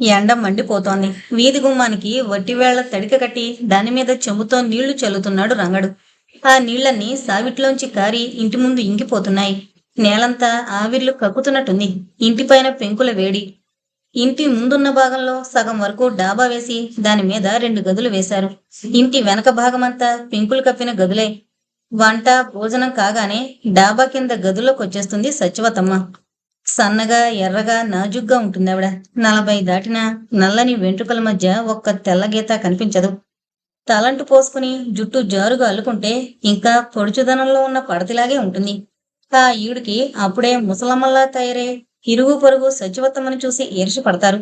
ఎండ మండిపోతోంది. వీధి గుమ్మానికి వట్టివేళ్ళ తడిక కట్టి దాని మీద చెంబుతో నీళ్ళు చల్లుతున్నాడు రంగడు. ఆ నీళ్ళన్నీ సావిట్లోంచి కారి ఇంటి ముందు ఇంకిపోతున్నాయి. నేలంతా ఆవిర్లు కక్కుతున్నట్టుంది. ఇంటిపైన పెంకుల వేడి. ఇంటి ముందున్న భాగంలో సగం వరకు డాబా వేసి దాని మీద రెండు గదులు వేశారు. ఇంటి వెనక భాగమంతా పెంకులు కప్పిన గదులే. వంట భోజనం కాగానే డాబా కింద గదుల్లోకి వచ్చేస్తుంది సత్యవతమ్మ. సన్నగా ఎర్రగా నాజుగ్గా ఉంటుంది ఆవిడ నలభై దాటిన నల్లని వెంట్రుకల మధ్య ఒక్క తెల్ల గీత కనిపించదు. తలంటు పోసుకుని జుట్టు జారుగా అల్లుకుంటే ఇంకా పొడుచుదనంలో ఉన్న పడతిలాగే ఉంటుంది. ఆ ఈవిడికి అప్పుడే ముసలమ్మల్లా తయారై ఇరుగు పొరుగు సచివత్తమని చూసి ఈర్షి పడతారు.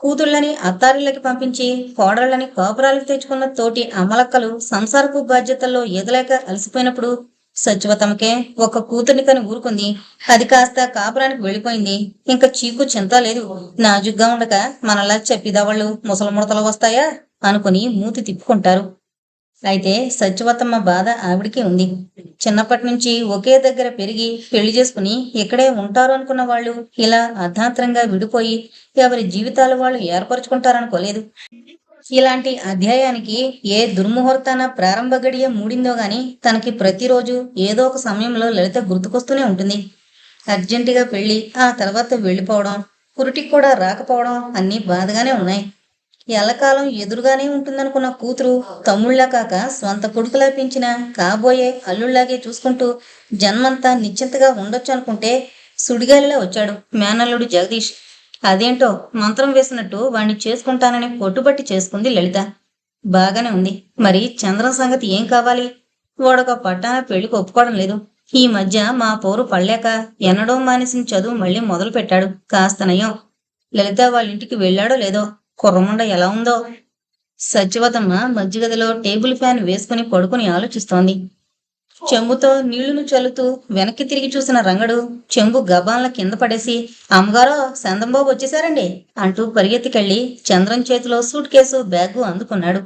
కూతుళ్ళని అత్తారిళ్ళకి పంపించి కోడళ్ళని కాపురాలకు తెచ్చుకున్న తోటి అమలక్కలు సంసారపు బాధ్యతల్లో ఎదలేక అలసిపోయినప్పుడు సచివతమ్మకే ఒక కూతుర్ని తను ఊరుకుంది. అది కాస్త కాపురానికి వెళ్ళిపోయింది. ఇంకా చీకు చింత లేదు. నాజుగ్గా ఉండక మనలా చెప్పిదవాళ్ళు? ముసలముడతలు వస్తాయా? అనుకుని మూతి తిప్పుకుంటారు. అయితే సత్యవతమ్మ బాధ ఆవిడికి ఉంది. చిన్నప్పటి నుంచి ఒకే దగ్గర పెరిగి పెళ్ళి చేసుకుని ఇక్కడే ఉంటారు అనుకున్న వాళ్ళు ఇలా అర్ధాంతరంగా విడిపోయి ఎవరి జీవితాలు వాళ్ళు ఏర్పరచుకుంటారనుకోలేదు. ఇలాంటి అధ్యాయానికి ఏ దుర్ముహూర్తాన ప్రారంభ గడియ మూడిందో గాని తనకి ప్రతిరోజు ఏదో ఒక సమయంలో లలిత గుర్తుకొస్తూనే ఉంటుంది. అర్జెంటుగా పెళ్ళి ఆ తర్వాత వెళ్ళిపోవడం పురిటికి కూడా రాకపోవడం అన్నీ బాధగానే ఉన్నాయి. ఎల్లకాలం ఎదురుగానే ఉంటుందనుకున్న కూతురు తమ్ముళ్ళ కాక స్వంత కొడుకులా పెంచిన కాబోయే అల్లుళ్ళాగే చూసుకుంటూ జన్మంతా నిశ్చింతగా ఉండొచ్చు అనుకుంటే సుడిగాలిలో వచ్చాడు మేనల్లుడు జగదీష్. అదేంటో మంత్రం వేసినట్టు వాణ్ణి చేసుకుంటానని పొట్టుబట్టి చేసుకుంది లలిత. బాగానే ఉంది. మరి చంద్రం సంగతి ఏం కావాలి? వాడొక పట్టాన పెళ్ళికి ఒప్పుకోవడం లేదు. ఈ మధ్య మా పోరు పడలేక ఎన్నడో మానేసిన చదువు మళ్ళీ మొదలు పెట్టాడు కాస్త నయం. లలిత వాళ్ళ ఇంటికి వెళ్ళాడో లేదో? కుర్రముండ ఎలా ఉందో? సత్యవతమ్మ మధ్యగదిలో టేబుల్ ఫ్యాన్ వేసుకుని పడుకుని ఆలోచిస్తోంది. చెంబుతో నీళ్ళును చల్లుతూ వెనక్కి తిరిగి చూసిన రంగడు చెంబు గబాన్ల కింద పడేసి అమ్మగారో సందంబాబు వచ్చేసారండి అంటూ పరిగెత్తికెళ్ళి చంద్రం చేతిలో సూట్ కేసు బ్యాగు అందుకున్నాడు.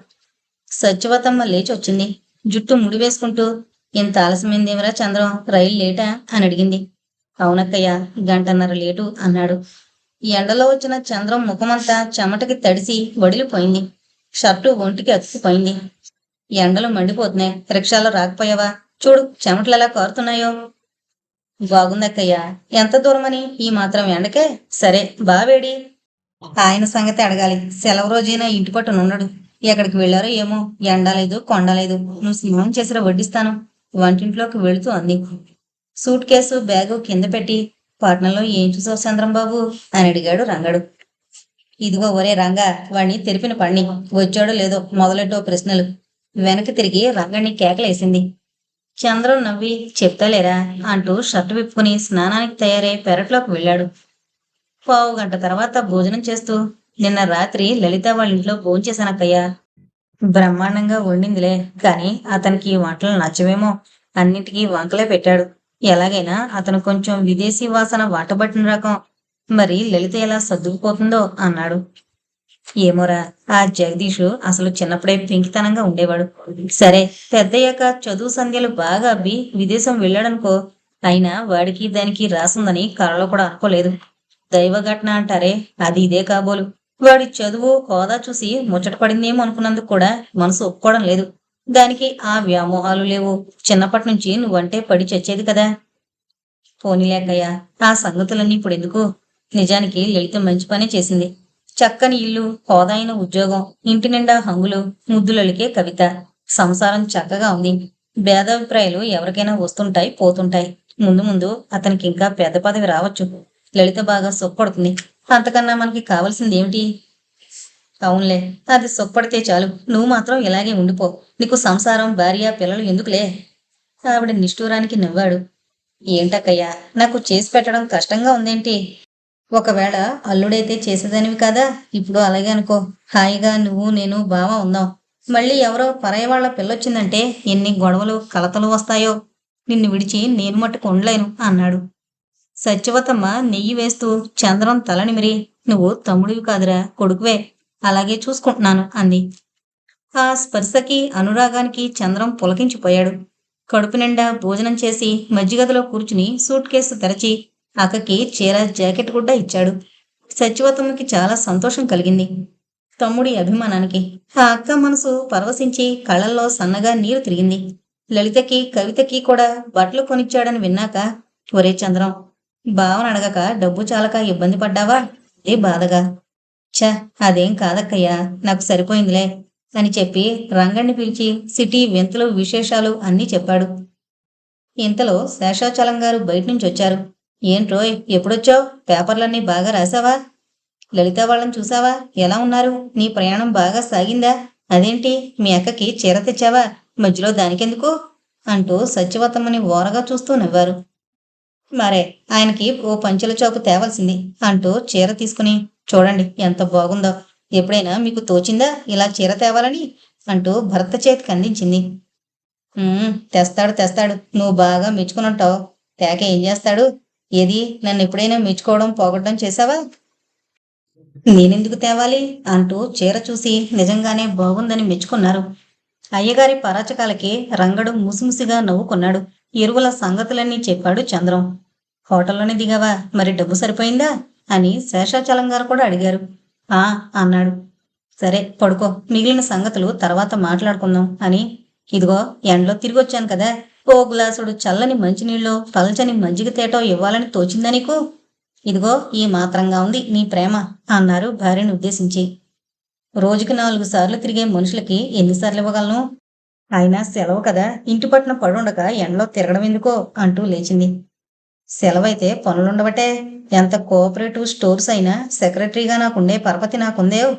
సత్యవతమ్మ లేచి వచ్చింది. జుట్టు ముడి వేసుకుంటూ ఇంత ఆలస్యమైందేమిరా చంద్రం? రైలు లేటా? అని అడిగింది. అవునక్కయ్య గంటన్నర లేటు అన్నాడు. ఎండలో వచ్చిన చంద్రం ముఖమంతా చెమటకి తడిసి వడిలిపోయింది. షర్టు ఒంటికి అతికిపోయింది ఎండలు మండిపోతున్నాయి. రిక్షాలో రాకపోయావా? చూడు చెమటలు ఎలా కారుతున్నాయో. బాగుందక్కయ్యా. ఎంత దూరమని? ఈ మాత్రం ఎండకే? సరే బావేడి ఆయన సంగతి అడగాలి. సెలవు రోజైనా ఇంటి పట్టున ఉండడు. ఎక్కడికి వెళ్ళారో ఏమో. ఎండ లేదు కొండ లేదు. నువ్వు స్నానం చేసిరా వడ్డిస్తాను. వంటింట్లోకి వెళుతూ అంది. సూట్ కేసు బ్యాగు కింద పెట్టి పట్నంలో ఏం చూసావు చంద్రంబాబు? అని అడిగాడు రంగడు. ఇదిగో ఒరే రంగా వాణ్ణి తెరిపిన పణ్ణి వచ్చాడో లేదో మొదలెట్టో ప్రశ్నలు. వెనక్కి తిరిగి రంగణ్ణి కేకలేసింది. చంద్రం నవ్వి చెప్తలేరా? అంటూ షర్టు విప్పుకుని స్నానానికి తయారై పెరట్లోకి వెళ్ళాడు. పావు గంట తర్వాత భోజనం చేస్తూ నిన్న రాత్రి లలిత వాళ్ళ ఇంట్లో భోంచేశానక్కయ్యా బ్రహ్మాండంగా వండిందిలే కానీ అతనికి వంటలు నచ్చవేమో. అన్నిటికీ వంకలే పెట్టాడు. ఎలాగైనా అతను కొంచెం విదేశీ వాసన వాటబట్టిన రకం. మరి లలిత ఎలా సర్దుకుపోతుందో అన్నాడు. ఏమోరా ఆ జగదీషు అసలు చిన్నప్పుడే పెంకితనంగా ఉండేవాడు. సరే పెద్దయ్యాక చదువు సంధ్యలు బాగా అబ్బి విదేశం వెళ్ళాడనుకో అయినా వాడికి దానికి రాసుందని కలలో కూడా అనుకోలేదు. దైవఘటన అంటారే అది ఇదే కాబోలు. వాడి చదువు హోదా చూసి ముచ్చట పడిందేమో అనుకున్నందుకు కూడా మనసు ఒప్పుకోవడం లేదు. దానికి ఆ వ్యామోహాలు లేవు. చిన్నప్పటి నుంచి నువ్వంటే పడి చచ్చేది కదా. పోనీలేకయ్యా ఆ సంగతులన్నీ ఇప్పుడు ఎందుకు? నిజానికి లలిత మంచి పనే చేసింది. చక్కని ఇల్లు హోదైన ఉద్యోగం ఇంటి నిండా హంగులు ముద్దులలికే కవిత. సంసారం చక్కగా ఉంది. భేదాభిప్రాయాలు ఎవరికైనా వస్తుంటాయి పోతుంటాయి. ముందు ముందు అతనికి ఇంకా పెద్ద పదవి రావచ్చు. లలిత బాగా సొప్పడుతుంది. అంతకన్నా మనకి కావాల్సింది ఏమిటి? అవునులే అది సొప్పడితే చాలు. నువ్వు మాత్రం ఇలాగే ఉండిపో. నీకు సంసారం భార్య పిల్లలు ఎందుకులే? ఆవిడ నిష్ఠూరానికి నవ్వాడు. ఏంటక్కయ్యా నాకు చేసి పెట్టడం కష్టంగా ఉందేంటి? ఒకవేళ అల్లుడైతే చేసేదానివి కదా? ఇప్పుడు అలాగే అనుకో. హాయిగా నువ్వు నేను బావ ఉందాం మళ్ళీ ఎవరో పరాయి వాళ్ళ పిల్లొచ్చిందంటే ఎన్ని గొడవలు కలతలు వస్తాయో. నిన్ను విడిచి నేను మట్టుకు ఉండలేను అన్నాడు. సత్యవతమ్మ నెయ్యి వేస్తూ చంద్రం తలనిమిరి నువ్వు తమ్ముడివి కాదురా కొడుకువే. అలాగే చూసుకుంటున్నాను అంది. ఆ స్పర్శకి అనురాగానికి చంద్రం పులకించిపోయాడు. కడుపు నిండా భోజనం చేసి మజ్జిగదిలో కూర్చుని సూట్ కేసు తెరచి అక్కకి చీర జాకెట్ కూడా ఇచ్చాడు. సత్యవతమ్మకి చాలా సంతోషం కలిగింది. తమ్ముడి అభిమానానికి. ఆ అక్క మనసు పరవశించి కళ్ళల్లో సన్నగా నీరు తిరిగింది. లలితకి కవితకి కూడా బట్టలు కొనిచ్చాడని విన్నాక ఒరే చంద్రం భావన అడగక డబ్బు చాలక ఇబ్బంది పడ్డావా? ఏ బాధగా? ఛ అదేం కాదక్కయ్యా నాకు సరిపోయిందిలే అని చెప్పి రంగణ్ణి పిలిచి సిటీ వింతలు విశేషాలు అన్నీ చెప్పాడు. ఇంతలో శేషాచలం గారు బయట నుంచి వచ్చారు. ఏంట్రోయ్ ఎప్పుడొచ్చావు? పేపర్లన్నీ బాగా రాసావా? లలిత వాళ్ళని చూసావా? ఎలా ఉన్నారు? నీ ప్రయాణం బాగా సాగిందా? అదేంటి? మీ అక్కకి చీర తెచ్చావా? మధ్యలో దానికెందుకు? అంటూ సత్యవతమ్మని ఓరగా చూస్తూ నవ్వారు. మరే ఆయనకి ఓ పంచెల చౌక తేవాల్సింది అంటూ చీర తీసుకుని చూడండి ఎంత బాగుందో. ఎప్పుడైనా మీకు తోచిందా ఇలా చీర తేవాలని? అంటూ భర్త చేతికి అందించింది తెస్తాడు తెస్తాడు. నువ్వు బాగా మెచ్చుకునుంటావు తేక ఏం చేస్తాడు? ఏది? నన్ను ఎప్పుడైనా మెచ్చుకోవడం పోగొట్టడం చేశావా? నేనెందుకు తేవాలి? అంటూ చీర చూసి నిజంగానే బాగుందని మెచ్చుకున్నారు. అయ్యగారి పరాచకాలకి రంగడు ముసిముసిగా నవ్వుకున్నాడు. ఎరువుల సంగతులన్నీ చెప్పాడు చంద్రం. హోటల్లోనే దిగావా? మరి డబ్బు సరిపోయిందా? అని శేషాచలం గారు కూడా అడిగారు. ఆ అన్నాడు. సరే పడుకో. మిగిలిన సంగతులు తర్వాత మాట్లాడుకుందాం అని ఇదిగో ఎండలో తిరిగి వచ్చాను కదా. ఓ గ్లాసుడు చల్లని మంచినీళ్ళు పలచని మజ్జిగ తేటో ఇవ్వాలని తోచిందా నీకు? ఇదిగో ఈ మాత్రంగా ఉంది నీ ప్రేమ అన్నారు భార్యను ఉద్దేశించి. రోజుకి నాలుగు సార్లు తిరిగే మనుషులకి ఎన్నిసార్లు ఇవ్వగలను? అయినా సెలవు కదా ఇంటి పట్టున పడుండక ఎండలో తిరగడం ఎందుకో అంటూ లేచింది. సెలవైతే పనులుండబట్టే ఎంత కోఆపరేటివ్ స్టోర్స్ అయినా సెక్రటరీగా నాకుండే పరపతి నాకుందేవ్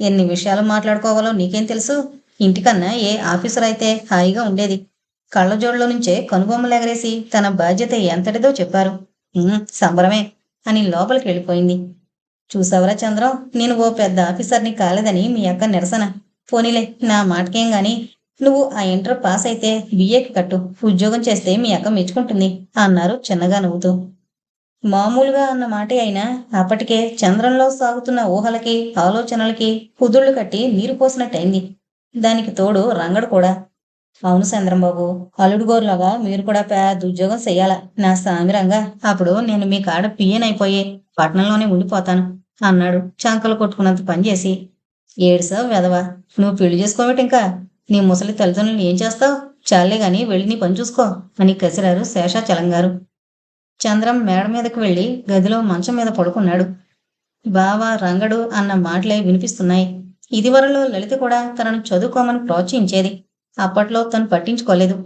ఎన్ని విషయాలు మాట్లాడుకోవాలో నీకేం తెలుసు? ఇంటికన్నా ఏ ఆఫీసర్ అయితే హాయిగా ఉండేది. కళ్ళజోడులో నుంచే కనుబొమ్మలు ఎగరేసి తన బాధ్యత ఎంతటిదో చెప్పారు. సంబరమే అని లోపలికి వెళ్ళిపోయింది. చూసావరా చంద్రం నేను ఓ పెద్ద ఆఫీసర్ని కాలేదని మీ అక్క నిరసన. పోనీలే నా మాటకేం గాని. నువ్వు ఆ ఇంటర్ పాస్ అయితే బిఏకి కట్టు. ఉద్యోగం చేస్తే మీ అక్క మెచ్చుకుంటుంది అన్నారు చిన్నగా నవ్వుతూ. మామూలుగా అన్న మాటే అయినా అప్పటికే చంద్రంలో సాగుతున్న ఊహలకి ఆలోచనలకి కుదుళ్ళు కట్టి నీరు పోసినట్టయింది. దానికి తోడు రంగడు కూడా. అవును చంద్రంబాబు అల్లుడుగోరులాగా మీరు కూడా పెద్ద ఉద్యోగం చెయ్యాల? నా సామిరంగా అప్పుడు నేను మీ కాడ పిఎన్ అయిపోయి పట్టణంలోనే ఉండిపోతాను అన్నాడు చంకలు కొట్టుకున్నంత పనిచేసి ఏడుసావు వెదవా నువ్వు పెళ్ళి చేసుకోవటం ఇంకా? నీ ముసలి తల్లిదండ్రులు ఏం చేస్తావు? చాలే గాని వెళ్ళి నీ పని చూసుకో అని కసిరారు శేషాచలం గారు చంద్రం మేడ మీదకు వెళ్ళి గదిలో మంచం మీద పడుకున్నాడు. బావా రంగడు అన్న మాటలే వినిపిస్తున్నాయి. ఇదివరలో లలిత కూడా తనను చదువుకోమని ప్రోత్సహించేది. అప్పట్లో తను పట్టించుకోలేదు.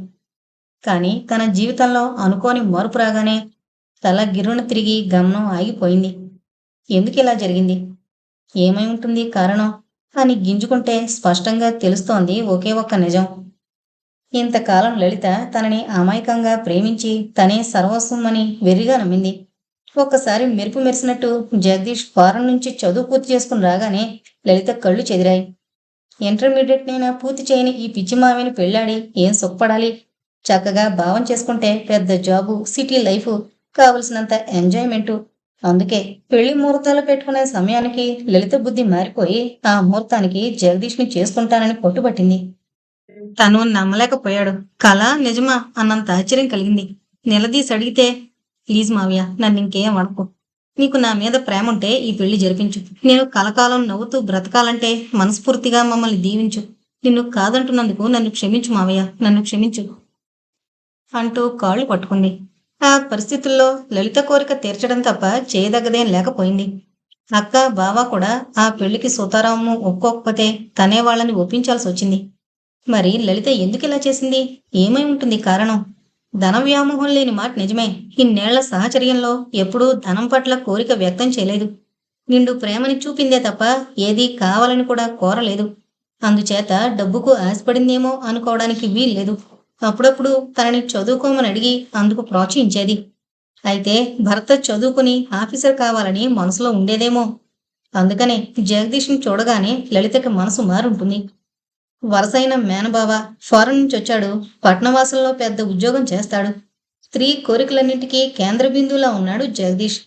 కానీ తన జీవితంలో అనుకోని మార్పు రాగానే తల గిర్రున తిరిగి గమనం ఆగిపోయింది. ఎందుకు ఇలా జరిగింది? ఏమై ఉంటుంది కారణం అని గింజుకుంటే స్పష్టంగా తెలుస్తోంది ఒకే ఒక్క నిజం. ఇంతకాలం లలిత తనని అమాయకంగా ప్రేమించి తనే సర్వస్వం అని వెర్రిగా నమ్మింది. ఒక్కసారి మెరుపు మెరిసినట్టు జగదీష్ ఫారం నుంచి చదువు పూర్తి చేసుకుని రాగానే లలిత కళ్ళు చెదిరాయి. ఇంటర్మీడియట్ నైనా పూర్తి చేయని ఈ పిచ్చి మామిని పెళ్ళాడి ఏం సుఖపడాలి? చక్కగా భావం చేసుకుంటే పెద్ద జాబు సిటీ లైఫ్ కావలసినంత ఎంజాయ్మెంట్. అందుకే పెళ్ళి ముహూర్తాలు పెట్టుకునే సమయానికి లలిత బుద్ధి మారిపోయి ఆ ముహూర్తానికి జగదీష్ని చేసుకుంటానని పట్టుబట్టింది. తను నమ్మలేకపోయాడు. కళ నిజమా? అన్నంత ఆశ్చర్యం కలిగింది. నిలదీసి అడిగితే ప్లీజ్ మావయ్య నన్ను ఇంకేం అడకు నీకు నా మీద ప్రేమ ఉంటే ఈ పెళ్ళి జరిపించు. నేను కలకాలం నవ్వుతూ బ్రతకాలంటే మనస్ఫూర్తిగా మమ్మల్ని దీవించు. నిన్ను కాదంటున్నందుకు నన్ను క్షమించు మావయ్య. నన్ను క్షమించు. అంటూ కాళ్ళు పట్టుకుంది. ఆ పరిస్థితుల్లో లలిత కోరిక తీర్చడం తప్ప చేయదగ్గదేం లేకపోయింది. అక్క బావ కూడా ఆ పెళ్ళికి సుతారాము ఒప్పుకోకపోతే తనే వాళ్ళని ఒప్పించాల్సి వచ్చింది. మరి లలిత ఎందుకు ఇలా చేసింది? ఏమై ఉంటుంది కారణం? ధన వ్యామోహం లేని మాట నిజమే. ఇన్నేళ్ళ సహచర్యంలో ఎప్పుడూ ధనం పట్ల కోరిక వ్యక్తం చేయలేదు. నిండు ప్రేమని చూపిందే తప్ప ఏదీ కావాలని కూడా కోరలేదు. అందుచేత డబ్బుకు ఆశపడిందేమో అనుకోవడానికి వీల్లేదు. అప్పుడప్పుడు తనని చదువుకోమని అడిగి అందుకు ప్రోత్సహించేది. అయితే భర్త చదువుకుని ఆఫీసర్ కావాలని మనసులో ఉండేదేమో. అందుకనే జగదీష్ని చూడగానే లలితకి మనసు మారుంటుంది. వరసైన మేనబావ ఫారెన్ నుంచి వచ్చాడు. పట్నవాసంలో పెద్ద ఉద్యోగం చేస్తాడు. స్త్రీ కోరికలన్నింటికీ కేంద్ర బిందువులా ఉన్నాడు జగదీష్.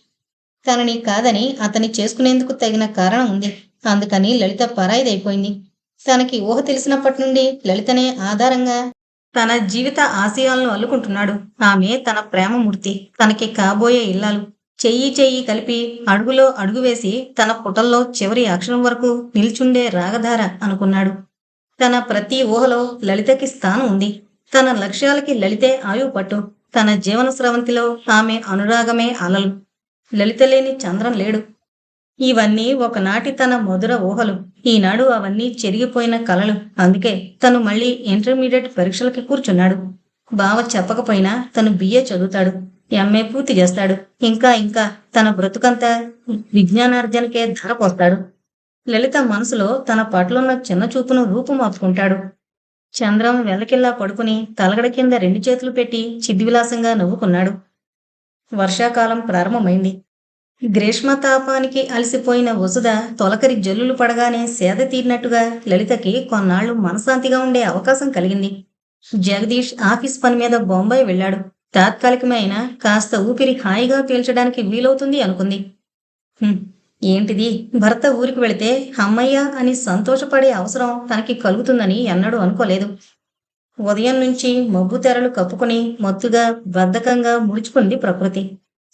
తనని కాదని అతని చేసుకునేందుకు తగిన కారణం ఉంది. అందుకని లలిత పరాయిదైపోయింది. తనకి ఊహ తెలిసినప్పటి నుండి లలితనే ఆధారంగా తన జీవిత ఆశయాలను అల్లుకుంటున్నాడు. ఆమె తన ప్రేమమూర్తి తనకి కాబోయే ఇల్లాలు. చెయ్యి చెయ్యి కలిపి అడుగులో అడుగు వేసి తన పుటల్లో చివరి అక్షరం వరకు నిల్చుండే రాగధార అనుకున్నాడు. తన ప్రతి ఊహలో లలితకి స్థానం ఉంది. తన లక్ష్యాలకి లలితే ఆయువు పట్టు. తన జీవన స్రవంతిలో ఆమె అనురాగమే అలలు. లలిత లేని చంద్రం లేడు. ఇవన్నీ ఒకనాటి తన మధుర ఊహలు. ఈనాడు అవన్నీ చెరిగిపోయిన కలలు. అందుకే తను మళ్ళీ ఇంటర్మీడియట్ పరీక్షలకి కూర్చున్నాడు. బావ చెప్పకపోయినా తను బిఏ చదువుతాడు. ఎంఏ పూర్తి చేస్తాడు. ఇంకా ఇంకా తన బ్రతుకంతా విజ్ఞానార్జనకే ధర పోస్తాడు లలిత మనసులో తన పట్లున్న చిన్న చూపును రూపుమాపుకుంటాడు చంద్రం వెల్లకిల్లా పడుకుని తలగడ కింద రెండు చేతులు పెట్టి చిద్విలాసంగా నవ్వుకున్నాడు. వర్షాకాలం ప్రారంభమైంది. గ్రీష్మ తాపానికి అలసిపోయిన వసుధ తొలకరి జల్లులు పడగానే సేద తీరినట్టుగా లలితకి కొన్నాళ్ళు మనశాంతిగా ఉండే అవకాశం కలిగింది. జగదీష్ ఆఫీస్ పని మీద బొంబాయి వెళ్ళాడు. తాత్కాలికమైన కాస్త ఊపిరి హాయిగా పీల్చడానికి వీలవుతుంది అనుకుంది. ఏంటిది? భర్త ఊరికి వెళితే అమ్మయ్య అని సంతోషపడే అవసరం తనకి కలుగుతుందని ఎన్నడూ అనుకోలేదు. ఉదయం నుంచి మబ్బు తెరలు కప్పుకొని మత్తుగా బద్ధకంగా ముడుచుకుంది ప్రకృతి.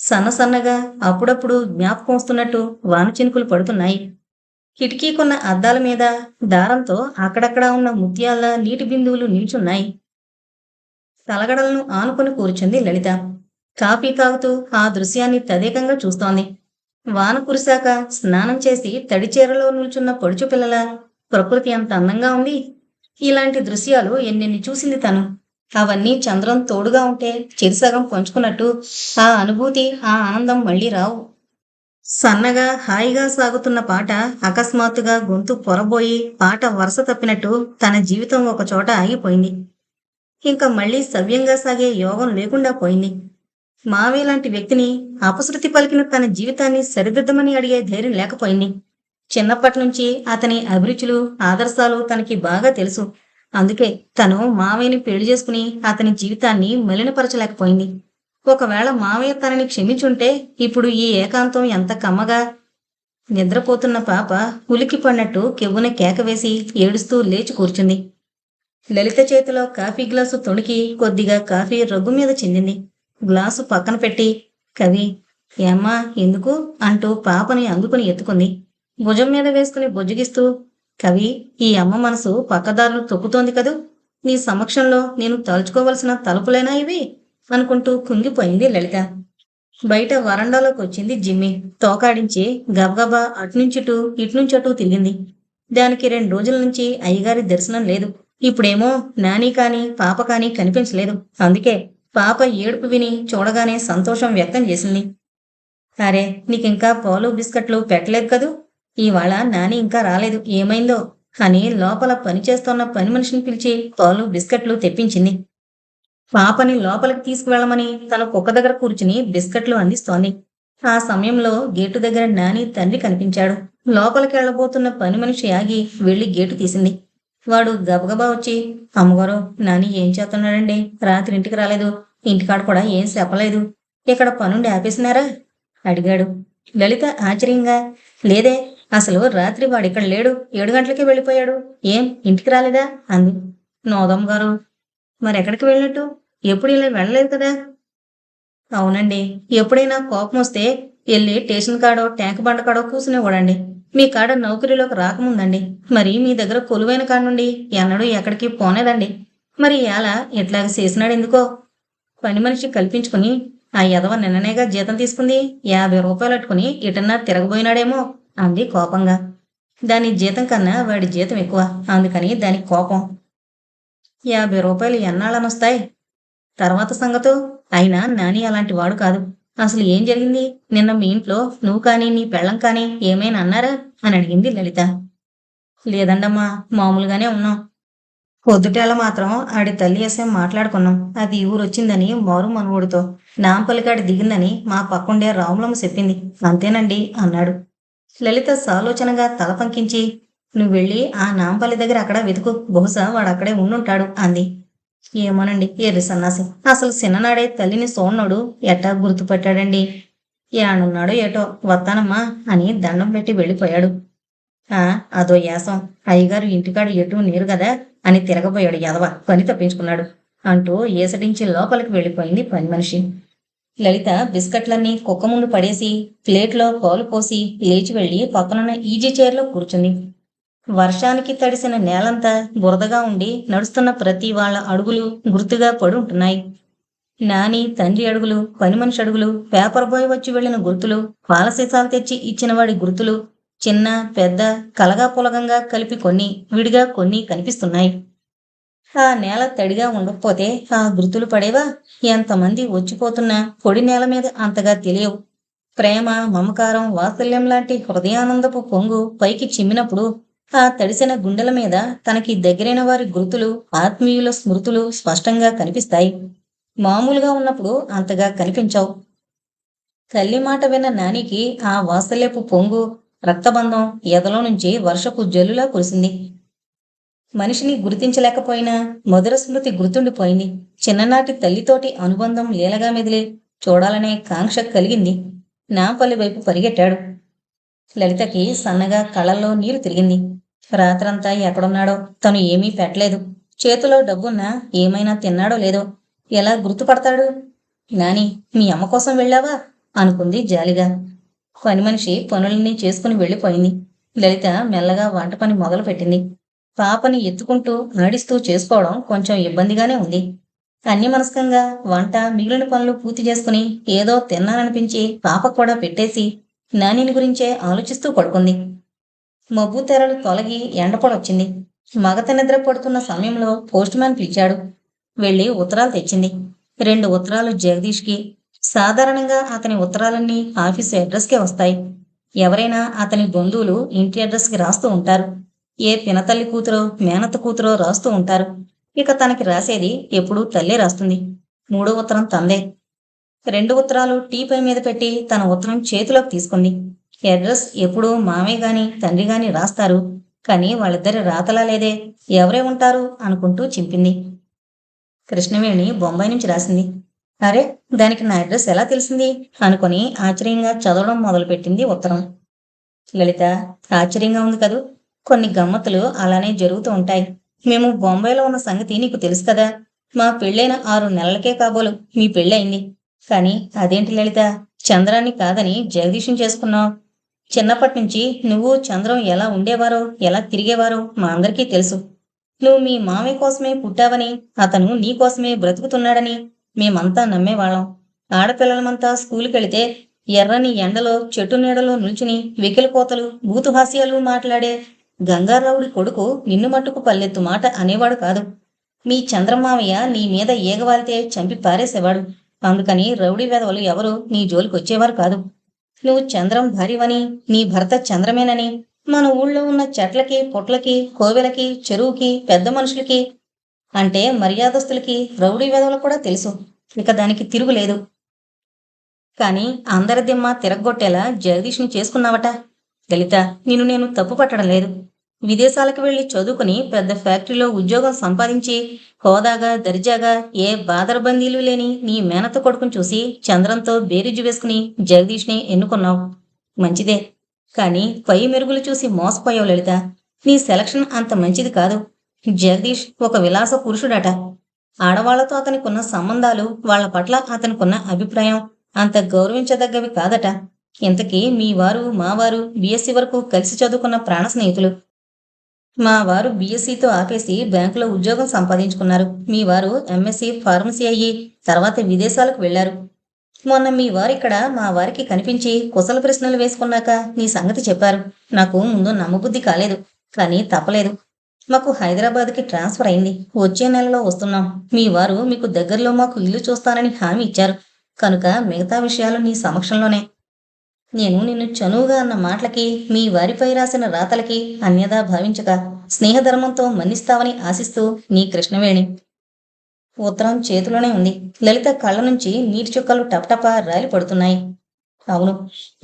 సన్న సన్నగా అప్పుడప్పుడు జ్ఞాపకం వస్తున్నట్టు వాన చినుకులు పడుతున్నాయి. కిటికీకున్న అద్దాల మీద దారంతో అక్కడక్కడా ఉన్న ముత్యాల నీటి బిందువులు నిల్చున్నాయి. తలగడలను ఆనుకొని కూర్చుంది లలిత. కాఫీ తాగుతూ ఆ దృశ్యాన్ని తదేకంగా చూస్తోంది. వాన కురిశాక స్నానం చేసి తడి చీరలో నిల్చున్న పొడుచు పిల్లల ప్రకృతి అంత అందంగా ఉంది. ఇలాంటి దృశ్యాలు ఎన్నెన్ని చూసింది తను. అవన్నీ చంద్రం తోడుగా ఉంటే చిరుసగం పంచుకున్నట్టు ఆ అనుభూతి ఆ ఆనందం మళ్ళీ రావు. సన్నగా హాయిగా సాగుతున్న పాట అకస్మాత్తుగా గొంతు పొరబోయి పాట వరుస తప్పినట్టు తన జీవితం ఒక చోట ఆగిపోయింది. ఇంకా మళ్ళీ సవ్యంగా సాగే యోగం లేకుండా పోయింది. మావే లాంటి వ్యక్తిని అపశృతి పలికిన తన జీవితాన్ని సరిదిద్దమని అడిగే ధైర్యం లేకపోయింది. చిన్నప్పటి నుంచి అతని అభిరుచులు ఆదర్శాలు తనకి బాగా తెలుసు. అందుకే తను మావయ్యని పెళ్ళి చేసుకుని అతని జీవితాన్ని మలినపరచలేకపోయింది. ఒకవేళ మావయ్య తనని క్షమించుంటే ఇప్పుడు ఈ ఏకాంతం ఎంత కమ్మగా నిద్రపోతున్న పాప ఉలికి పడినట్టు కెవ్వున కేక వేసి ఏడుస్తూ లేచి కూర్చుంది. లలిత చేతిలో కాఫీ గ్లాసు తొణికి కొద్దిగా కాఫీ రగ్గు మీద చెందింది. గ్లాసు పక్కన పెట్టి కవి ఏమ్మా ఎందుకు? అంటూ పాపని అందుకుని ఎత్తుకుంది. భుజం మీద వేసుకుని బుజ్జగిస్తూ కవి ఈ అమ్మ మనసు పక్కదారులు తొక్కుతోంది కదూ? నీ సమక్షంలో నేను తలుచుకోవలసిన తలుపులేనా ఇవి? అనుకుంటూ కుంగిపోయింది లలిత. బయట వరండాలోకి వచ్చింది జిమ్మి. తోకాడించి గబగబా అటునుంచిటు ఇటునుంచటు తిరిగింది. దానికి రెండు రోజుల నుంచి అయ్యగారి దర్శనం లేదు. ఇప్పుడేమో నాని కానీ పాప కానీ కనిపించలేదు. అందుకే పాప ఏడుపు విని చూడగానే సంతోషం వ్యక్తం చేసింది. అరే నీకింకా పాలు బిస్కెట్లు పెట్టలేదు కదూ? ఇవాళ నాని ఇంకా రాలేదు. ఏమైందో? అని లోపల పనిచేస్తున్న పని మనిషిని పిలిచి పాలు బిస్కెట్లు తెప్పించింది. పాపని లోపలికి తీసుకువెళ్ళమని తన కుక్క దగ్గర కూర్చుని బిస్కెట్లు అందిస్తోంది. ఆ సమయంలో గేటు దగ్గర నాని తండ్రి కనిపించాడు. లోపలికి వెళ్ళబోతున్న పని మనిషి ఆగి వెళ్ళి గేటు తీసింది. వాడు గబగబా వచ్చి అమ్మగారు నాని ఏం చేస్తున్నాడండి రాత్రి ఇంటికి రాలేదు. ఇంటికాడ కూడా ఏం చెప్పలేదు. ఇక్కడ పనుండి ఆపేసినారా? అడిగాడు. లలిత ఆశ్చర్యంగా లేదే అసలు రాత్రి వాడు ఇక్కడ లేడు. ఏడు గంటలకే వెళ్ళిపోయాడు. ఏం ఇంటికి రాలేదా? అంది. నోదమ్మ గారు మరి ఎక్కడికి వెళ్ళినట్టు? ఎప్పుడు ఇలా వెళ్ళలేదు కదా? అవునండి. ఎప్పుడైనా కోపం వస్తే వెళ్ళి స్టేషన్ కాడో ట్యాంక్ బండ కాడో కూర్చునేవాడండి మీ కాడ నౌకరీలోకి రాకముందండి. మరి మీ దగ్గర కొలువైన కాడ నుండి ఎన్నడూ ఎక్కడికి పోనేదండి. మరి ఎలా ఇట్లాగ చేసినాడు ఎందుకో పని మనిషి కల్పించుకుని ఆ యదవ నిన్ననేగా జీతం తీసుకుంది యాభై రూపాయలు అట్టుకుని ఇటన్నా తిరగబోయినాడేమో అంది కోపంగా. దాని జీతం కన్నా వాడి జీతం ఎక్కువ అందుకని దానికి కోపం. యాభై రూపాయలు ఎన్నాళ్ళనొస్తాయి? తర్వాత సంగతో అయినా నాని అలాంటి వాడు కాదు. అసలు ఏం జరిగింది? నిన్న మీ ఇంట్లో నువ్వు కానీ నీ పెళ్ళం కానీ ఏమైనా అన్నారా? అని అడిగింది లలిత. లేదండమ్మా మామూలుగానే ఉన్నాం. పొద్దుటేళ మాత్రం ఆడి తల్లి ఎస్ఎం మాట్లాడుకున్నాం. అది ఊరొచ్చిందని మారు మనవుడితో. నాంపల్లికాడి దిగిందని మా పక్కుండే రాములమ్మ చెప్పింది. అంతేనండి అన్నాడు. లలిత సాలోచనగా తల పంకించి నువ్వు వెళ్ళి ఆ నాంపల్లి దగ్గర అక్కడ వెతుకు. బహుశా వాడు అక్కడే ఉండుంటాడు అంది. ఏమోనండి ఎర్రి సన్నాసి. అసలు చిన్ననాడే తల్లిని సోన్నోడు ఎట్టా గుర్తుపట్టాడండి? ఏనున్నాడో ఏటో వస్తానమ్మా అని దండం పెట్టి వెళ్ళిపోయాడు. ఆ అదో యాసం. అయ్యగారు ఇంటికాడు ఎటు నీరు కదా అని తిరగబోయాడు యదవ. పని తప్పించుకున్నాడు. అంటూ ఏసటించి లోపలికి వెళ్ళిపోయింది పని మనిషి. లలిత బిస్కెట్లన్నీ కుక్క ముందు పడేసి ప్లేట్లో పాలు పోసి లేచి వెళ్ళి పక్కనున్న ఈజీ చైర్లో కూర్చుంది. వర్షానికి తడిసిన నేలంతా బురదగా ఉండి నడుస్తున్న ప్రతి వాళ్ళ అడుగులు గుర్తుగా పడి ఉంటున్నాయి. నాని తండ్రి అడుగులు పని మనిషి అడుగులు పేపర్ బాయ్ వచ్చి వెళ్ళిన గుర్తులు పాల సీసాలు తెచ్చి ఇచ్చిన వాడి గుర్తులు చిన్న పెద్ద కలగా పులగంగా కలిపి కొన్ని విడిగా కొన్ని కనిపిస్తున్నాయి. ఆ నేల తడిగా ఉండకపోతే ఆ గుర్తులు పడేవా? ఎంతమంది వచ్చిపోతున్నా పొడి నేల మీద అంతగా తెలియవు. ప్రేమ మమకారం వాత్సల్యం లాంటి హృదయానందపు పొంగు పైకి చిమ్మినప్పుడు ఆ తడిసిన గుండెల మీద తనకి దగ్గరైన వారి గుర్తులు ఆత్మీయుల స్మృతులు స్పష్టంగా కనిపిస్తాయి. మామూలుగా ఉన్నప్పుడు అంతగా కనిపించవు. తల్లి మాట విన్న నానికి ఆ వాసలేపు పొంగు రక్తబంధం ఎదలో నుంచి వర్షపు జల్లులా కురిసింది. మనిషిని గుర్తించలేకపోయినా మధుర స్మృతి గుర్తుండిపోయింది. చిన్ననాటి తల్లితోటి అనుబంధం లీలగా మెదిలి చూడాలనే కాంక్ష కలిగింది. నాపల్లి వైపు పరిగెట్టాడు. లలితకి సన్నగా కళ్ళల్లో నీరు తిరిగింది. రాత్రంతా ఎక్కడున్నాడో తను ఏమీ పెట్టలేదు. చేతిలో డబ్బున్నా ఏమైనా తిన్నాడో లేదో ఎలా గుర్తుపడతాడు? నాని మీ అమ్మ కోసం వెళ్ళావా? అనుకుంది జాలిగా. పని మనిషి పనులన్నీ చేసుకుని వెళ్ళిపోయింది. లలిత మెల్లగా వంట పని మొదలుపెట్టింది. పాపని ఎత్తుకుంటూ నడిస్తూ చేసుకోవడం కొంచెం ఇబ్బందిగానే ఉంది. అన్యమనస్కంగా వంట మిగిలిన పనులు పూర్తి చేసుకుని ఏదో తిన్నాననిపించి పాపకు కూడా పెట్టేసి నానిని గురించే ఆలోచిస్తూ పడుకుంది. మబ్బు తెరలు తొలగి ఎండపడొచ్చింది. మగత నిద్ర పడుతున్న సమయంలో పోస్ట్ మ్యాన్ పిలిచాడు. వెళ్ళి ఉత్తరాలు తెచ్చింది. రెండు ఉత్తరాలు జగదీష్కి. సాధారణంగా అతని ఉత్తరాలన్నీ ఆఫీసు అడ్రస్కే వస్తాయి. ఎవరైనా అతని బంధువులు ఇంటి అడ్రస్కి రాస్తూ ఉంటారు. ఏ పినతల్లి కూతురో మేనత్త కూతురో రాస్తూ ఉంటారు. ఇక తనకి రాసేది ఎప్పుడూ తల్లే రాస్తుంది. మూడో ఉత్తరం తందే. రెండు ఉత్తరాలు టీపై మీద పెట్టి తన ఉత్తరం చేతిలోకి తీసుకుంది. అడ్రస్ ఎప్పుడూ మామయ్య గాని తండ్రి గాని రాస్తారు. కానీ వాళ్ళిద్దరి రాతలా లేదే. ఎవరే ఉంటారు అనుకుంటూ చింపింది. కృష్ణవేణి బొంబాయి నుంచి రాసింది. అరే దానికి నా అడ్రస్ ఎలా తెలిసింది? అనుకుని ఆశ్చర్యంగా చదవడం మొదలుపెట్టింది ఉత్తరం. లలిత ఆశ్చర్యంగా ఉంది కదూ. కొన్ని గమ్మత్తులు అలానే జరుగుతూ ఉంటాయి. మేము బొంబాయిలో ఉన్న సంగతి నీకు తెలుసు కదా? మా పెళ్ళైన ఆరు నెలలకే కాబోలు. మీ పెళ్ళయింది. కానీ అదేంటి లలిత? చంద్రాన్ని కాదని జగదీశం చేసుకున్నావు. చిన్నప్పటి నుంచి నువ్వు చంద్రం ఎలా ఉండేవారో ఎలా తిరిగేవారో మా అందరికీ తెలుసు. నువ్వు మీ మామయ్య కోసమే పుట్టావని అతను నీ కోసమే బ్రతుకుతున్నాడని మేమంతా నమ్మేవాళ్ళం. ఆడపిల్లలమంతా స్కూల్కి వెళితే ఎర్రని ఎండలో చెట్టు నీడలో నిల్చుని వెకిలిపోతలు భూతుహాస్యాలు మాట్లాడే గంగారావుడి కొడుకు నిన్ను మట్టుకు పల్లెత్తు మాట అనేవాడు కాదు. మీ చంద్రమావయ్య నీ మీద ఏగవాలితే చంపి పారేసేవాడు. అందుకని రౌడీ వెధవలు ఎవరు? నీ జోలికి వచ్చేవారు కాదు. నువ్వు చంద్రం భార్యవని నీ భర్త చంద్రమేనని మన ఊళ్ళో ఉన్న చెట్లకి పుట్లకి కోవెలకి చెరువుకి పెద్ద మనుషులకి అంటే మర్యాదస్తులకి రౌడీ వెధవలు కూడా తెలుసు. ఇక దానికి తిరుగులేదు కానీ అందరి దిమ్మ తిరగొట్టేలా జగదీష్ని చేసుకున్నావట. లలిత నిన్ను నేను తప్పు పట్టడం లేదు. విదేశాలకు వెళ్ళి చదువుకుని పెద్ద ఫ్యాక్టరీలో ఉద్యోగం సంపాదించి హోదాగా దర్జాగా ఏ బాదరబందీలు లేని నీ మేనత కొడుకుని చూసి చంద్రంతో బేరీజు వేసుకుని జగదీష్ని ఎన్నుకున్నావు. మంచిదే. కానీ పై మెరుగులు చూసి మోసపోయావు లలిత. నీ సెలక్షన్ అంత మంచిది కాదు. జగదీష్ ఒక విలాస పురుషుడట. ఆడవాళ్ళతో అతనికున్న సంబంధాలు వాళ్ళ పట్ల అతనికున్న అభిప్రాయం అంత గౌరవించదగ్గవి కాదట. ఇంతకీ మీ వారు మా వారు బీఎస్సీ వరకు కలిసి చదువుకున్న ప్రాణ స్నేహితులు. మా వారు బీఎస్సీతో ఆపేసి బ్యాంకులో ఉద్యోగం సంపాదించుకున్నారు. మీ వారు ఎంఎస్సీ ఫార్మసీ అయ్యి తర్వాత విదేశాలకు వెళ్ళారు మొన్న మీ వారు ఇక్కడ మా వారికి కనిపించి కుశల ప్రశ్నలు వేసుకున్నాక నీ సంగతి చెప్పారు. నాకు ముందు నమ్మబుద్ధి కాలేదు కానీ తప్పలేదు. మాకు హైదరాబాద్కి ట్రాన్స్ఫర్ అయింది. వచ్చే నెలలో వస్తున్నాం. మీ వారు మీకు దగ్గరలో మాకు ఇల్లు చూస్తానని హామీ ఇచ్చారు. కనుక మిగతా విషయాలు నీ సమక్షంలోనే. నేను నిన్ను చనువుగా అన్న మాటలకి మీ వారిపై రాసిన రాతలకి అన్యదా భావించక స్నేహధర్మంతో మన్నిస్తావని ఆశిస్తూ నీ కృష్ణవేణి. ఉత్తరం చేతిలోనే ఉంది. లలిత కళ్ళ నుంచి నీటి చుక్కలు టపటప రాలి పడుతున్నాయి. అవును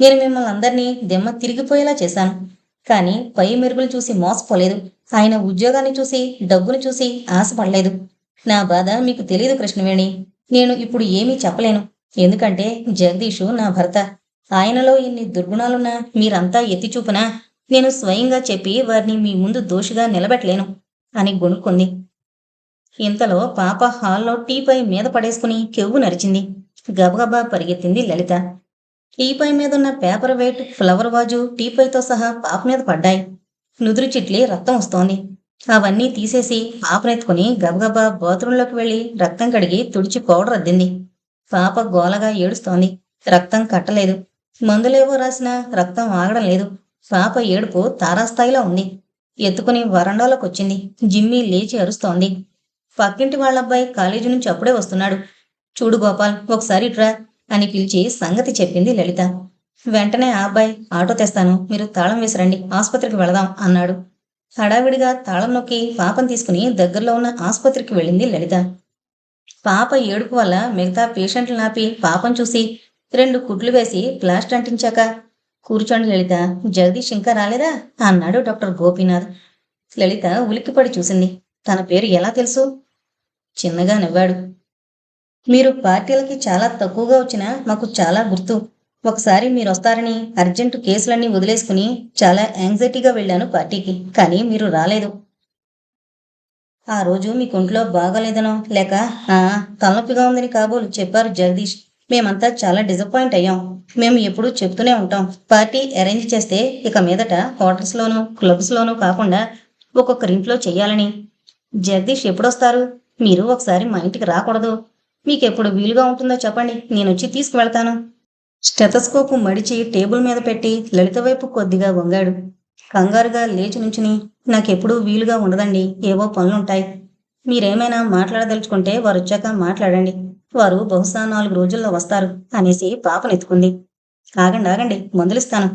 నేను మిమ్మల్ని అందరినీ దెమ్మ తిరిగిపోయేలా చేశాను. కానీ పై మెరుగులు చూసి మోసపోలేదు. ఆయన ఉద్యోగాన్ని చూసి డబ్బును చూసి ఆశపడలేదు. నా బాధ మీకు తెలియదు కృష్ణవేణి. నేను ఇప్పుడు ఏమీ చెప్పలేను. ఎందుకంటే జగదీషు నా భర్త. ఆయనలో ఇన్ని దుర్గుణాలున్నా మీరంతా ఎత్తిచూపునా నేను స్వయంగా చెప్పి వారిని మీ ముందు దోషిగా నిలబెట్టలేను అని గొణుక్కుంది. ఇంతలో పాప హాల్లో టీపై మీద పడేసుకుని కెవ్వు నరిచింది. గబగబా పరిగెత్తింది లలిత. టీపై మీద ఉన్న పేపర్ వెయిట్ ఫ్లవర్ వాజు టీపైతో సహా పాప మీద పడ్డాయి. నుదురు చిట్లి రక్తం వస్తోంది. అవన్నీ తీసేసి పాపనెత్తుకుని గబగబా బాత్రూంలోకి వెళ్ళి రక్తం కడిగి తుడిచి పౌడర్ అద్దింది. పాప గోలగా ఏడుస్తోంది. రక్తం కట్టలేదు. మందులేవో రాసినా రక్తం ఆగడం లేదు. పాప ఏడుపు తారాస్థాయిలో ఉంది. ఎత్తుకుని వరండాలోకి వచ్చింది జిమ్మి లేచి అరుస్తోంది. పక్కింటి వాళ్ళబ్బాయి కాలేజీ నుంచి అప్పుడే వస్తున్నాడు. చూడు గోపాల్ ఒకసారి ట్రా అని పిలిచి సంగతి చెప్పింది లలిత. వెంటనే ఆ అబ్బాయి ఆటో తెస్తాను. మీరు తాళం వేసిరండి ఆసుపత్రికి వెళదాం అన్నాడు. హడావిడిగా తాళం నొక్కి పాపను తీసుకుని దగ్గరలో ఉన్న ఆసుపత్రికి వెళ్ళింది లలిత. పాప ఏడుపు వల్ల మిగతా పేషెంట్లు నాపి పాపం చూసి రెండు కుట్లు వేసి ప్లాస్టర్ అంటించాక కూర్చోండి లలిత జగదీష్ ఇంకా రాలేదా? అన్నాడు డాక్టర్ గోపీనాథ్. లలిత ఉలిక్కిపడి చూసింది. తన పేరు ఎలా తెలుసు? చిన్నగా నవ్వాడు. మీరు పార్టీలకి చాలా తక్కువగా వచ్చినా మాకు చాలా గుర్తు. ఒకసారి మీరు వస్తారని అర్జెంటు కేసులన్నీ వదిలేసుకుని చాలా యాంగ్జైటీగా వెళ్ళాను పార్టీకి కానీ మీరు రాలేదు. ఆ రోజు మీకు ఒంట్లో బాగాలేదనో లేక తలనొప్పిగా ఉందని కాబోలు చెప్పారు జగదీష్. మేమంతా చాలా డిసప్పాయింట్ అయ్యాం. మేము ఎప్పుడూ చెప్తూనే ఉంటాం. పార్టీ అరేంజ్ చేస్తే ఇక మీదట హోటల్స్లోనూ క్లబ్స్లోనూ కాకుండా ఒక్కొక్కరింట్లో చెయ్యాలని జగదీష్ ఎప్పుడొస్తారు? మీరు ఒకసారి మా ఇంటికి రాకూడదు. మీకెప్పుడు వీలుగా ఉంటుందో చెప్పండి. నేను వచ్చి తీసుకువెళ్తాను. స్టెతస్కోపు మడిచి టేబుల్ మీద పెట్టి లలిత వైపు కొద్దిగా వంగాడు. కంగారుగా లేచి నుంచుని నాకెప్పుడూ వీలుగా ఉండదండి. ఏవో పనులుంటాయి. మీరేమైనా మాట్లాడదలుచుకుంటే వారు వచ్చాక మాట్లాడండి. వారు బహుశా నాలుగు రోజుల్లో వస్తారు అనేసి పాపనెత్తుకుంది. ఆగండి ఆగండి మందులిస్తాను.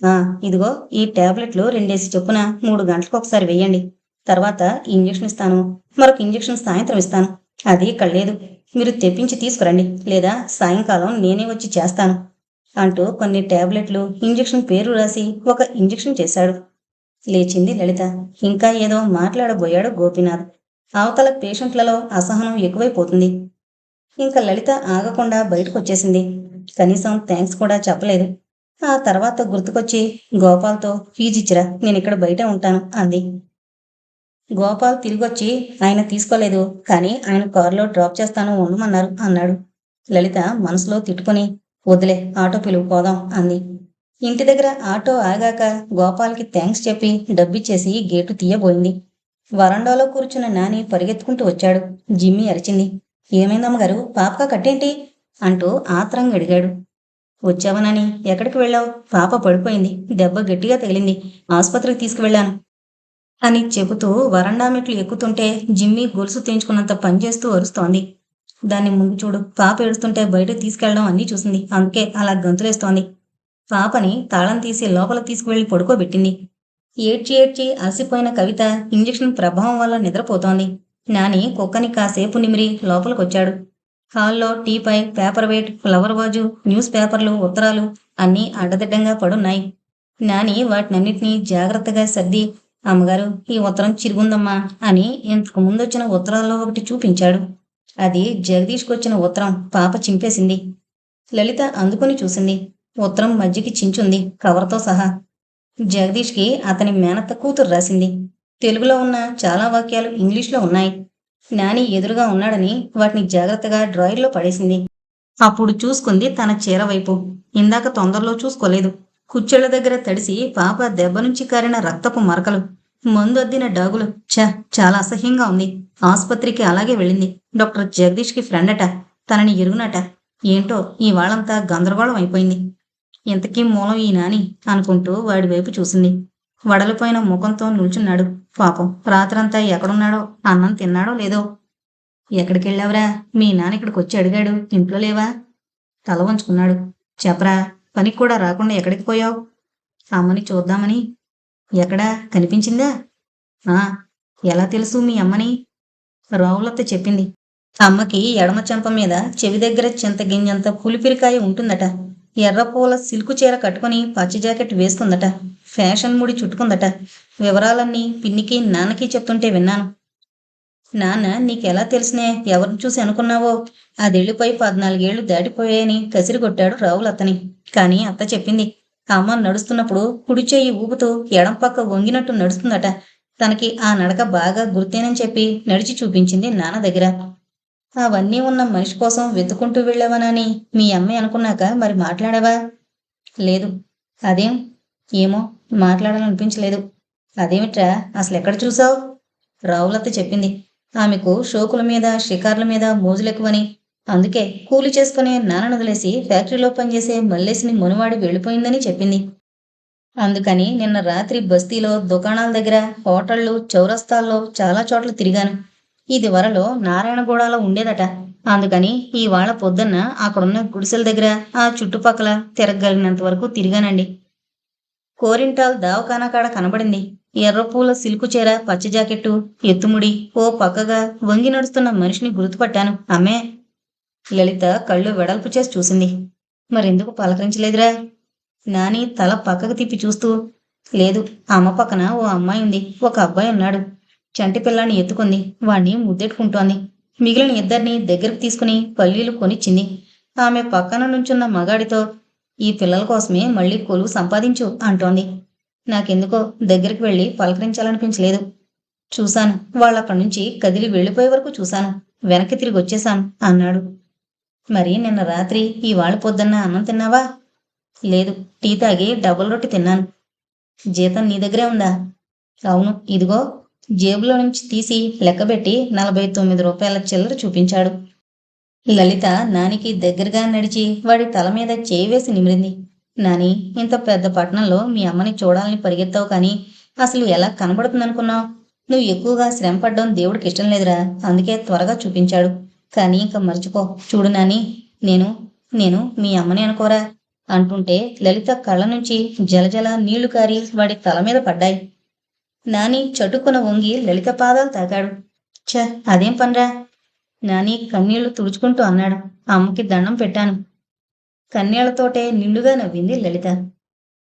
ఆ ఇదిగో ఈ టాబ్లెట్లు రెండేసి చొప్పున మూడు గంటలకు ఒకసారి వెయ్యండి తర్వాత ఇంజెక్షన్ ఇస్తాను. మరొక ఇంజెక్షన్ సాయంత్రం ఇస్తాను. అది ఇక్కడ లేదు మీరు తెప్పించి తీసుకురండి. లేదా సాయంకాలం నేనే వచ్చి చేస్తాను అంటూ కొన్ని టాబ్లెట్లు ఇంజెక్షన్ పేరు రాసి ఒక ఇంజెక్షన్ చేశాడు. లేచింది లలిత. ఇంకా ఏదో మాట్లాడబోయాడు గోపీనాథ్. అవతల పేషెంట్లలో అసహనం ఎక్కువైపోతుంది. ఇంకా లలిత ఆగకుండా బయటకు వచ్చేసింది కనీసం థ్యాంక్స్ కూడా చెప్పలేదు. ఆ తర్వాత గుర్తుకొచ్చి గోపాల్తో ఫీజు ఇచ్చిరా నేను ఇక్కడ బయట ఉంటాను అంది. గోపాల్ తిరిగొచ్చి ఆయన తీసుకోలేదు కానీ ఆయన కారులో డ్రాప్ చేస్తాను ఉండమన్నారు అన్నాడు. లలిత మనసులో తిట్టుకుని వదిలే ఆటో పిలువుకోదాం అంది. ఇంటి దగ్గర ఆటో ఆగాక గోపాల్కి థ్యాంక్స్ చెప్పి డబ్బిచ్చేసి గేటు తీయబోయింది. వరండాలో కూర్చున్న నాని పరిగెత్తుకుంటూ వచ్చాడు. జిమ్మి అరిచింది. ఏమైందమ్మగారు? పాపక కట్టేంటి? అంటూ ఆత్రంగా అడిగాడు. వచ్చావనని? ఎక్కడికి వెళ్ళావు? పాప పడిపోయింది. దెబ్బ గట్టిగా తగిలింది. ఆసుపత్రికి తీసుకువెళ్ళాను. అని చెబుతూ వరండా మెట్లు ఎక్కుతుంటే జిమ్మి గొలుసు తెంచుకున్నంత పనిచేస్తూ అరుస్తోంది. దాన్ని ముందు చూడు. పాప ఏడుస్తుంటే బయటకు తీసుకెళ్ళడం అన్నీ చూసింది. అందుకే అలా గంతులేస్తోంది. పాపని తాళం తీసి లోపల తీసుకువెళ్ళి పడుకోబెట్టింది. ఏడ్చి ఏడ్చి అలసిపోయిన కవిత ఇంజెక్షన్ ప్రభావం వల్ల నిద్రపోతోంది. నాని కుక్కని కాసేపు నిమిరి లోపలికొచ్చాడు. హాల్లో teapoy paper weight flower vase news పేపర్లు ఉత్తరాలు అన్నీ అడ్డదిడ్డంగా పడున్నాయి. నాని వాటినన్నిటినీ జాగ్రత్తగా సర్ది అమ్మగారు ఈ ఉత్తరం చిరుగుందమ్మా అని ఇంతకు ముందొచ్చిన ఉత్తరాల్లో ఒకటి చూపించాడు. అది జగదీష్కొచ్చిన ఉత్తరం పాప చింపేసింది. లలిత అందుకుని చూసింది. ఉత్తరం మధ్యకి చించుంది కవర్తో సహా. జగదీష్కి అతని మేనత్త కూతురు రాసింది. తెలుగులో ఉన్న చాలా వాక్యాలు ఇంగ్లీష్లో ఉన్నాయి. నాని ఎదురుగా ఉన్నాడని వాటిని జాగ్రత్తగా డ్రాయర్లో పడేసింది. అప్పుడు చూసుకుంది తన చీర వైపు. ఇందాక తొందరలో చూసుకోలేదు. కుచ్చెళ్ళ దగ్గర తడిసి పాప దెబ్బ నుంచి కారిన రక్తపు మరకలు మందు అద్దిన డాగులు. ఛ చాలా అసహ్యంగా ఉంది. ఆసుపత్రికి అలాగే వెళ్ళింది. డాక్టర్ జగదీష్కి ఫ్రెండ్ అట తనని ఎరుగునట. ఏంటో ఈ వాళ్ళంతా గందరగోళం అయిపోయింది. ఇంతకీ మూలం ఈ నాని అనుకుంటూ వాడి వైపు చూసింది. వడలిపోయిన ముఖంతో నిల్చున్నాడు. పాపం రాత్రంతా ఎక్కడున్నాడో అన్నం తిన్నాడో లేదో? ఎక్కడికెళ్ళావురా? మీ నాన్న ఇక్కడికి వచ్చి అడిగాడు ఇంట్లో లేవా? తల వంచుకున్నాడు. చెప్పరా పనికి కూడా రాకుండా ఎక్కడికి పోయావు? అమ్మని చూద్దామని. ఎక్కడా? కనిపించిందా? ఆ ఎలా తెలుసు మీ అమ్మని? రావులత్త చెప్పింది. అమ్మకి ఎడమ చెంప మీద చెవి దగ్గర చింతగింజంత పులిపిరికాయ ఉంటుందట. ఎర్రపూల సిల్కు చీర కట్టుకుని పచ్చి జాకెట్ వేసుకుందట ఫ్యాషన్ ముడి చుట్టుకుందట. వివరాలన్నీ పిన్నికి నాన్నకి చెప్తుంటే విన్నాను. నాన్న నీకెలా తెలిసినే? ఎవరిని చూసి అనుకున్నావో? అదెళ్ళిపోయి పద్నాలుగేళ్ళు దాటిపోయాయని కసిరిగొట్టాడు రావులు అతని. కానీ అత్త చెప్పింది అమ్మ నడుస్తున్నప్పుడు కుడి చేయి ఊపుతూ ఎడం పక్క వంగినట్టు నడుస్తుందట. తనకి ఆ నడక బాగా గుర్తేనని చెప్పి నడిచి చూపించింది నాన్న దగ్గర. అవన్నీ ఉన్న మనిషి కోసం వెతుకుంటూ వెళ్ళావనని మీ అమ్మాయి అనుకున్నాక మరి మాట్లాడావా? లేదు. అదేం? ఏమో? మాట్లాడాలనిపించలేదు. అదేమిట్రా? అసలు ఎక్కడ చూసావు? రావులత్త చెప్పింది. ఆమెకు షోకుల మీద షికార్ల మీద మోజులెక్కువని. అందుకే కూలి చేసుకునే నాన్నను వదిలేసి ఫ్యాక్టరీలో పనిచేసే మల్లేసిని మునివాడి వెళ్ళిపోయిందని చెప్పింది. అందుకని నిన్న రాత్రి బస్తీలో దుకాణాల దగ్గర హోటళ్ళు చౌరస్తాల్లో చాలా చోట్ల తిరిగాను. ఇది వరలో నారాయణగూడలో ఉండేదట. అందుకని ఇవాళ పొద్దున్న అక్కడున్న గుడిసెల దగ్గర ఆ చుట్టుపక్కల తిరగలిగినంత వరకు తిరిగానండి. కోరింటాల్ దావఖానా కాడ కనబడింది. ఎర్రపూల సిల్కు చీర పచ్చ జాకెట్టు ఎత్తుముడి ఓ పక్కగా వంగి నడుస్తున్న మనిషిని గుర్తుపట్టాను. అమ్మే! లలిత కళ్ళు వెడల్పు చేసి చూసింది. మరెందుకు పలకరించలేదురా? నాని తల పక్కకు తిప్పి చూస్తూ లేదు అమ్మ పక్కన ఓ అమ్మాయి ఉంది. ఒక అబ్బాయి ఉన్నాడు. చంటి పిల్లాన్ని ఎత్తుకుంది. వాణ్ణి ముద్దెట్టుకుంటోంది. మిగిలిన ఇద్దరిని దగ్గరకు తీసుకుని పల్లీలు కొనిచ్చింది. ఆమె పక్కన నుంచున్న మగాడితో ఈ పిల్లల కోసమే మళ్ళీ కొలువు సంపాదించు అంటోంది. నాకెందుకో దగ్గరికి వెళ్ళి పలకరించాలనిపించలేదు. చూశాను వాళ్ళక్కడి నుంచి కదిలి వెళ్ళిపోయే వరకు చూశాను. వెనక్కి తిరిగి వచ్చేశాను అన్నాడు. మరి నిన్న రాత్రి ఇవాళ పొద్దున్న అన్నం తిన్నావా? లేదు టీ తాగి డబుల్ రొట్టి తిన్నాను. జీతం నీ దగ్గరే ఉందా? అవును ఇదిగో జేబులో నుంచి తీసి లెక్కబెట్టి నలభై తొమ్మిది రూపాయల చిల్లర చూపించాడు. లలిత నానికి దగ్గరగా నడిచి వాడి తల మీద చేయి వేసి నిమిరింది. నాని ఇంత పెద్ద పట్టణంలో మీ అమ్మని చూడాలని పరిగెత్తావు కానీ అసలు ఎలా కనబడుతుందనుకున్నావు? నువ్వు ఎక్కువగా శ్రమ పడ్డం దేవుడికి ఇష్టం లేదురా అందుకే త్వరగా చూపించాడు. కానీ ఇంకా మర్చిపో. చూడు నాని నేను నేను మీ అమ్మని అనుకోరా? అంటుంటే లలిత కళ్ళ నుంచి జలజల నీళ్ళు కారి వాడి తల మీద పడ్డాయి. నాని చటుక్కున వంగి లలిత పాదాలు తాకాడు. ఛ అదేం పనిరా? నాని కన్నీళ్ళు తుడుచుకుంటూ అన్నాడు. అమ్మకి దండం పెట్టాను. కన్నీళ్ళతోటే నిండుగా నవ్వింది లలిత.